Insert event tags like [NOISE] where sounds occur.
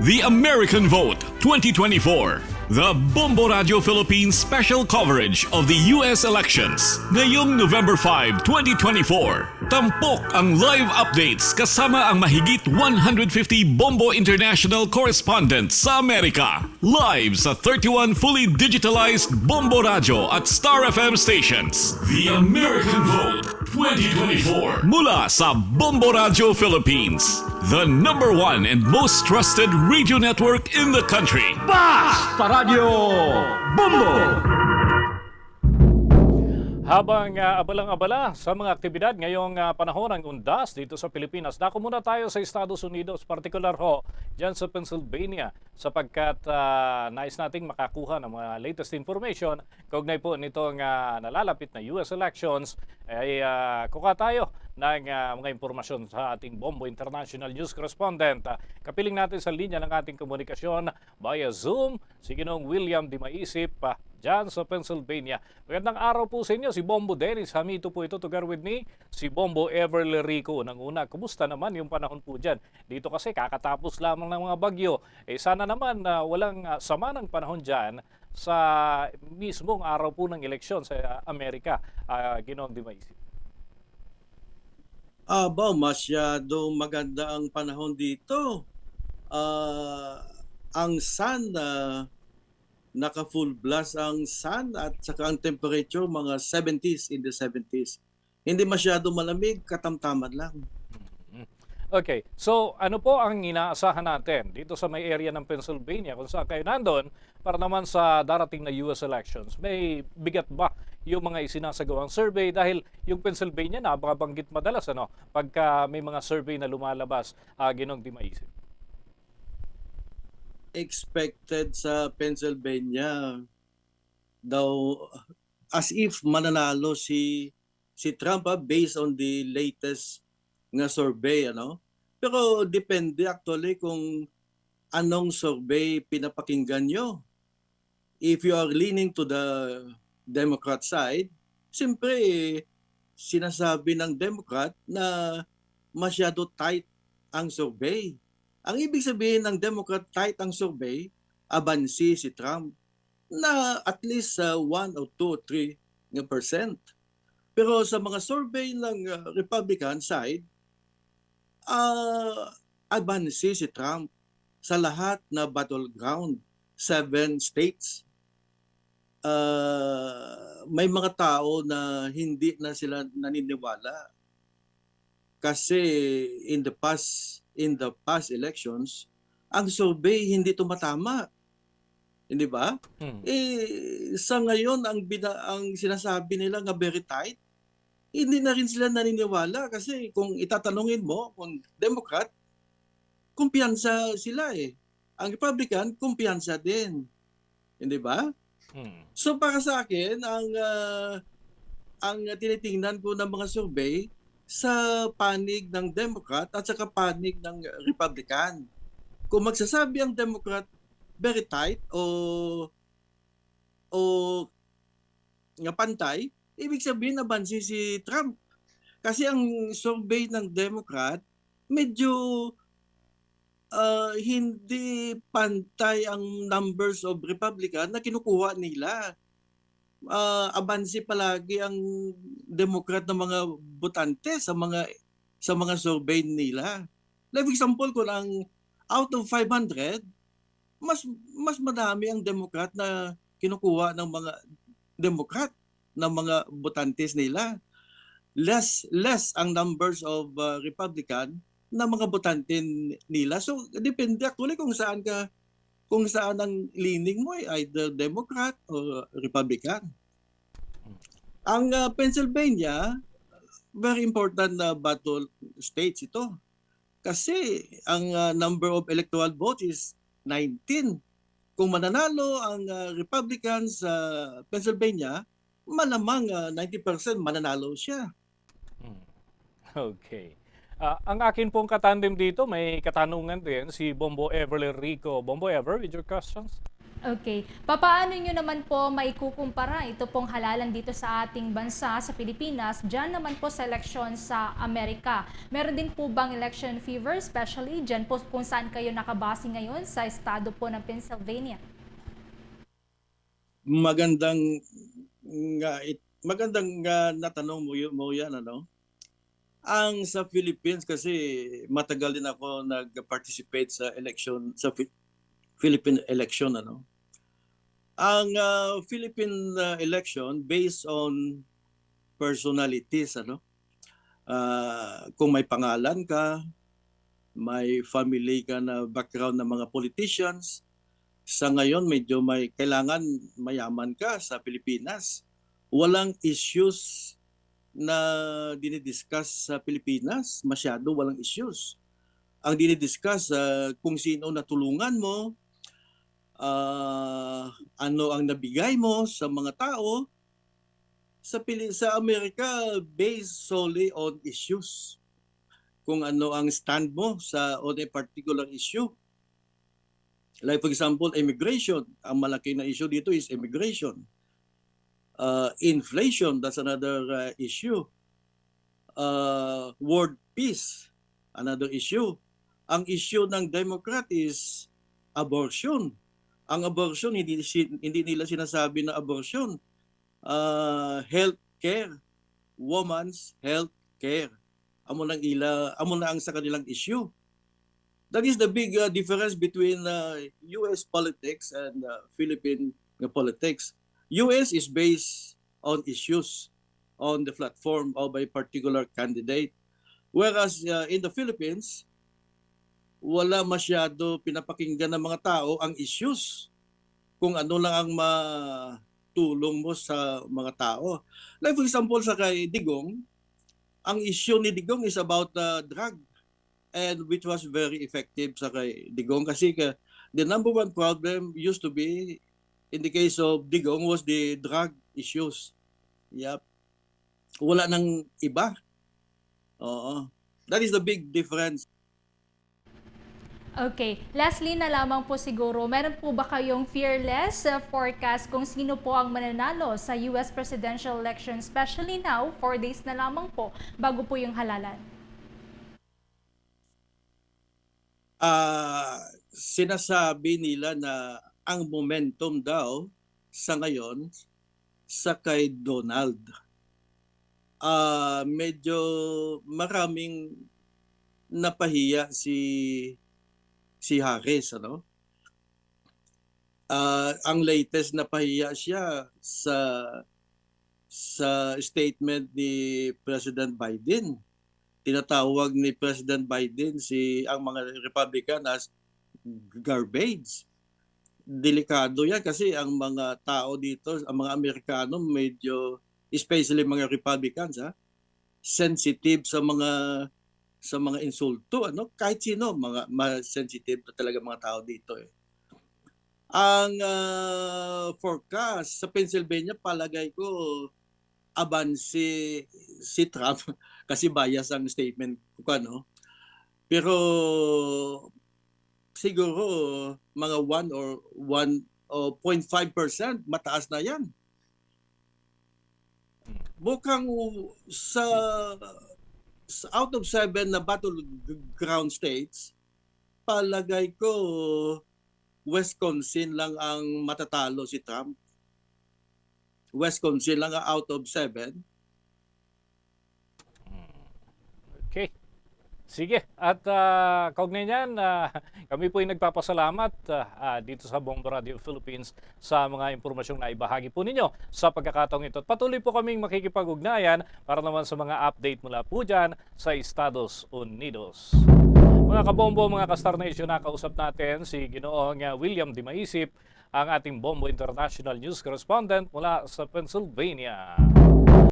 The American Vote 2024. The Bombo Radio Philippines special coverage of the US elections. Ngayong November 5, 2024. Tampok ang live updates kasama ang mahigit 150 Bombo International correspondents sa Amerika. Live sa 31 fully digitalized Bombo Radio at Star FM stations. The American Vote 2024. Mula sa Bombo Radio Philippines. The number one and most trusted radio network in the country. Basta Radio Bombo! Habang ah, abalang-abala sa mga aktibidad ngayong ah, panahon ng undas dito sa Pilipinas, dako muna tayo sa Estados Unidos, particular ho dyan sa Pennsylvania sapagkat ah, nais nating makakuha ng mga latest information kaugnay po nitong ah, nalalapit na US elections ay uh, kuka tayo ng ah, mga impormasyon sa ating Bombo International News Correspondent. Ah, kapiling natin sa linya ng ating komunikasyon via Zoom si Ginong William Di Maisip ah, dyan sa Pennsylvania. Magandang araw po sa inyo, si Bombo Dennis. Hamito po ito together with me, si Bombo Everly Rico. Nang una, kumusta naman yung panahon po dyan? Dito kasi kakatapos lamang ng mga bagyo. Eh sana naman na walang ah, sama ng panahon dyan sa mismong araw po ng eleksyon sa ah, Amerika. Uh, Ginoong Di Maisip. Aba, masyado maganda ang panahon dito. Ah, ang sun, ah, naka full blast ang sun at saka ang temperature mga 70s in the 70s. Hindi masyado malamig, katamtaman lang. Okay, so ano po ang inaasahan natin dito sa may area ng Pennsylvania kung saan kayo nandun para naman sa darating na US elections? May bigat ba yung mga isinasagawang survey dahil yung Pennsylvania nababanggit madalas ano pagka may mga survey na lumalabas uh, ginong di maisip. Expected sa Pennsylvania daw as if mananalo si si Trump ah, based on the latest nga survey ano? Pero depende actually kung anong survey pinapakinggan nyo. If you are leaning to the Democrat side siyempre sinasabi ng Democrat na masyado tight ang survey ang ibig sabihin ng Democrat tight ang survey abansi si Trump na at least uh, 1 o 2 3 nga percent pero sa mga survey ng uh, Republican side uh, advancy si Trump sa lahat na battleground, seven states. Uh, may mga tao na hindi na sila naniniwala kasi in the past in the past elections ang survey hindi tumatama hindi ba Hmm. eh sa ngayon ang bina, ang sinasabi nila nga very tight hindi na rin sila naniniwala kasi kung itatanungin mo kung Democrat, kumpiyansa sila eh. Ang Republican, kumpiyansa din. Hindi ba? Hmm. So para sa akin, ang ah, ang tinitingnan ko ng mga survey sa panig ng Democrat at saka panig ng Republican. Kung magsasabi ang Democrat very tight o o nga pantay, ibig sabihin na bansi si Trump. Kasi ang survey ng Democrat, medyo ah, hindi pantay ang numbers of Republican na kinukuha nila. Ah, abansi palagi ang Democrat ng mga botante sa mga sa mga survey nila. Like example ko lang, out of 500, mas mas madami ang Democrat na kinukuha ng mga Democrat ng mga botantes nila. Less less ang numbers of uh, Republican na mga botante nila. So depende actually kung saan ka kung saan ang leaning mo ay either Democrat or Republican. Ang uh, Pennsylvania very important na battle states ito. Kasi ang uh, number of electoral votes is 19. Kung mananalo ang uh, Republicans sa Pennsylvania, malamang uh, 90% mananalo siya. Hmm. [LAUGHS] Okay. Ah, ang akin pong katandem dito, may katanungan din si Bombo Everly Rico. Bombo Ever, with your questions? Okay. Papaano nyo naman po maikukumpara ito pong halalan dito sa ating bansa, sa Pilipinas, dyan naman po sa eleksyon sa Amerika? Meron din po bang election fever, especially dyan po kung saan kayo nakabase ngayon sa estado po ng Pennsylvania? magandang nga it, magandang nga natanong mo, mo yan ano ang sa Philippines kasi matagal din ako nag-participate sa election sa Philippine election ano ang ah, Philippine ah, election based on personalities ano Ah, kung may pangalan ka may family ka na background ng mga politicians sa ngayon medyo may kailangan mayaman ka sa Pilipinas. Walang issues na dinidiscuss sa Pilipinas, masyado walang issues. Ang dinidiscuss uh, kung sino natulungan mo, ah, ano ang nabigay mo sa mga tao sa Pili- sa Amerika based solely on issues. Kung ano ang stand mo sa on a particular issue. Like for example, immigration. Ang malaki na issue dito is immigration. Uh, inflation, that's another uh, issue. Uh, world peace, another issue. Ang issue ng Democrat is abortion. Ang abortion, hindi, hindi nila sinasabi na abortion. Uh, health care. Woman's health care. Amo lang ila, amo na ang sa kanilang issue. That is the big uh, difference between uh, US politics and uh, Philippine politics. US is based on issues on the platform of a particular candidate. Whereas uh, in the Philippines, wala masyado pinapakinggan ng mga tao ang issues kung ano lang ang matulong mo sa mga tao. Like for example sa kay Digong, ang issue ni Digong is about uh, drug and which was very effective sa kay Digong kasi ka, the number one problem used to be in the case of Digong was the drug issues. Yep. Wala nang iba. Oo. That is the big difference. Okay. Lastly na lamang po siguro, meron po ba kayong fearless uh, forecast kung sino po ang mananalo sa US presidential election, especially now, four days na lamang po, bago po yung halalan? Ah, sinasabi nila na ang momentum daw sa ngayon sa kay Donald. Ah, medyo maraming napahiya si si Harris, ano? Ah, ang latest na pahiya siya sa sa statement ni President Biden tinatawag ni President Biden si ang mga Republican as garbage. Delikado yan kasi ang mga tao dito, ang mga Amerikano medyo especially mga Republicans ha, sensitive sa mga sa mga insulto ano kahit sino mga ma- sensitive na talaga mga tao dito eh. Ang ah, forecast sa Pennsylvania palagay ko aban si si Trump [LAUGHS] kasi bias ang statement ko ano. Pero siguro mga 1 or 1 o 0.5% mataas na 'yan. Mukhang sa, sa out of 7 na battleground states, palagay ko Wisconsin lang ang matatalo si Trump. Wisconsin lang ang out of 7. Okay. Sige. At uh, kaugnay niyan, ah, [LAUGHS] kami po ay nagpapasalamat ah, ah, dito sa Bombo Radio Philippines sa mga impormasyong naibahagi po ninyo sa pagkakataong ito. At patuloy po kaming makikipag-ugnayan para naman sa mga update mula po dyan sa Estados Unidos. Mga kabombo, mga ka-Star Nation, nakausap natin si Ginoong ah, William Di Maisip, ang ating Bombo International News Correspondent mula sa Pennsylvania.